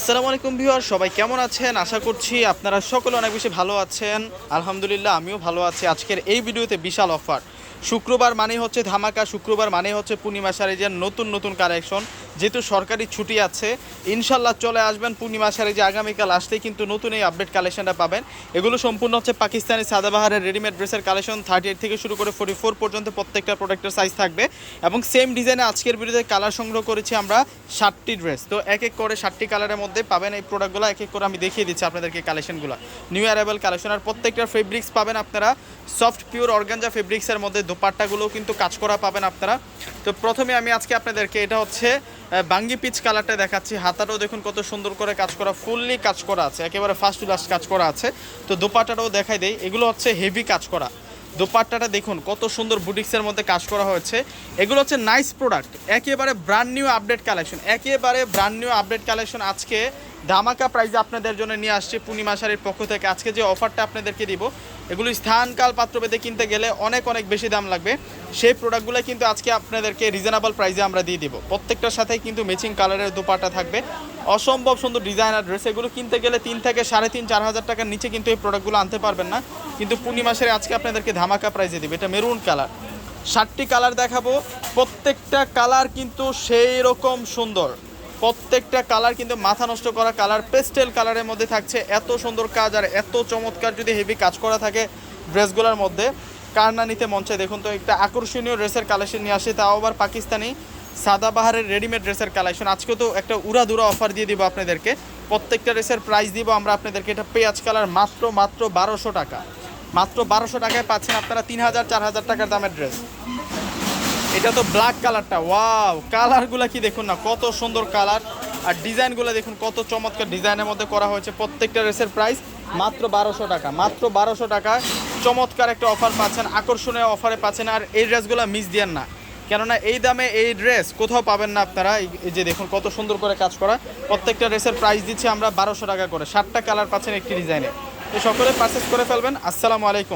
আসসালামু আলাইকুম ভিউয়ার, সবাই কেমন আছেন? আশা করছি আপনারা সকলে অনেক বেশি ভালো আছেন। আলহামদুলিল্লাহ, আমিও ভালো আছি। আজকের এই ভিডিওতে বিশাল অফার। শুক্রবার মানে হচ্ছে ধামাকা, শুক্রবার মানে হচ্ছে পূর্ণিমা শাড়িজের নতুন নতুন কালেকশন যেহেতু সরকারি ছুটি আছে, ইনশাল্লাহ চলে আসবেন পূর্ণিমা শাড়িজে আগামীকাল আসতেই কিন্তু নতুন এই আপডেট কালেকশনটা পাবেন। এগুলো সম্পূর্ণ হচ্ছে পাকিস্তানি সাদাবাহারের রেডিমেড ড্রেসের কালেকশন থার্টি এইট থেকে শুরু করে ফোর্টি ফোর পর্যন্ত প্রত্যেকটা প্রোডাক্টের সাইজ থাকবে। এবং সেম ডিজাইনে আজকের ভিডিওতে কালার সংগ্রহ করেছি আমরা ষাটটি ড্রেস তো এক এক করে ষাটটি কালারের মধ্যে পাবেন এই প্রোডাক্টগুলো এক এক করে আমি দেখিয়ে দিচ্ছি আপনাদেরকে কালেকশনগুলো নিউ অ্যারাইভাল কালেকশন আর প্রত্যেকটা ফেব্রিক্স পাবেন আপনারা। সফট পিওর অর্গানজা ফেব্রিক্সের মধ্যে দোপাট্টাগুলোও কিন্তু কাজ করা পাবেন আপনারা। তো প্রথমে আমি আজকে আপনাদেরকে, এটা হচ্ছে বাঙ্গি পিচ কালারটা দেখাচ্ছি। হাতাটাও দেখুন কত সুন্দর করে কাজ করা, ফুললি কাজ করা আছে, একেবারে ফার্স্ট টু লাস্ট কাজ করা আছে। তো দোপাট্টাটাও দেখাই দেয় এগুলো হচ্ছে হেভি কাজ করা। দোপাট্টাটা দেখুন কত সুন্দর বুটিক্সের মধ্যে কাজ করা হয়েছে। এগুলো হচ্ছে নাইস প্রোডাক্ট একেবারে ব্র্যান্ড নিউ আপডেট কালেকশন একেবারে ব্র্যান্ড নিউ আপডেট কালেকশন আজকে ধামাকা প্রাইজে আপনাদের জন্য নিয়ে আসছে পূর্ণিমা শাড়ির পক্ষ থেকে। আজকে যে অফারটা আপনাদেরকে দিব, এগুলো স্থান, কাল পাত্র পেতে কিনতে গেলে অনেক অনেক বেশি দাম লাগবে। সেই প্রোডাক্টগুলো কিন্তু আজকে আপনাদেরকে রিজনেবল প্রাইসে আমরা দিয়ে দিব। প্রত্যেকটার সাথেই কিন্তু ম্যাচিং কালারের দুপাটা থাকবে। অসম্ভব সুন্দর ডিজাইনার ড্রেস এগুলো কিনতে গেলে তিন থেকে সাড়ে তিন, চার হাজার টাকার নিচে কিন্তু এই প্রোডাক্টগুলো আনতে পারবেন না। কিন্তু পূর্ণিমা শাড়ি আজকে আপনাদেরকে ধামাকা প্রাইসে দিবে। এটা মেরুন কালার ষাটটি কালার দেখাবো। প্রত্যেকটা কালার কিন্তু সেই রকম সুন্দর। প্রত্যেকটা কালার কিন্তু মাথা নষ্ট করা কালার পেস্টেল কালারের মধ্যে থাকছে। এত সুন্দর কাজ আর এত চমৎকার যদি হেভি কাজ করা থাকে ড্রেসগুলোর মধ্যে। কার না নিতে চায়? দেখুন তো, একটা আকর্ষণীয় ড্রেসের কালেকশন নিয়ে আসে। তাও আবার পাকিস্তানি সাদাবাহারের রেডিমেড ড্রেসের কালেকশন আজকে তো একটা উড়াদুরা অফার দিয়ে দিব আপনাদেরকে। প্রত্যেকটা ড্রেসের প্রাইস দিব আমরা আপনাদেরকে। এটা পেঁয়াজ কালার মাত্র মাত্র বারোশো টাকা। মাত্র বারোশো টাকায় পাচ্ছেন আপনারা তিন হাজার, চার হাজার টাকার দামের ড্রেস এটা তো ব্ল্যাক কালারটা ওয়াও কালারগুলো কি দেখুন না, কত সুন্দর কালার আর ডিজাইনগুলো দেখুন, কত চমৎকার ডিজাইনের মধ্যে করা হয়েছে। প্রত্যেকটা ড্রেসের প্রাইস মাত্র বারোশো টাকা, মাত্র বারোশো টাকা। চমৎকার একটা অফার পাচ্ছেন, আকর্ষণীয় অফারে পাচ্ছেন, আর এই ড্রেসগুলো মিস দিয়েন না। কেননা এই দামে এই ড্রেস কোথাও পাবেন না আপনারা। এই- এই যে দেখুন, কত সুন্দর করে কাজ করা। প্রত্যেকটা ড্রেসের প্রাইস দিচ্ছি আমরা বারোশো টাকা করে। ষাটটা কালার পাচ্ছেন একটি ডিজাইনে তো সকলে পারচেস করে ফেলবেন। আসসালামু আলাইকুম।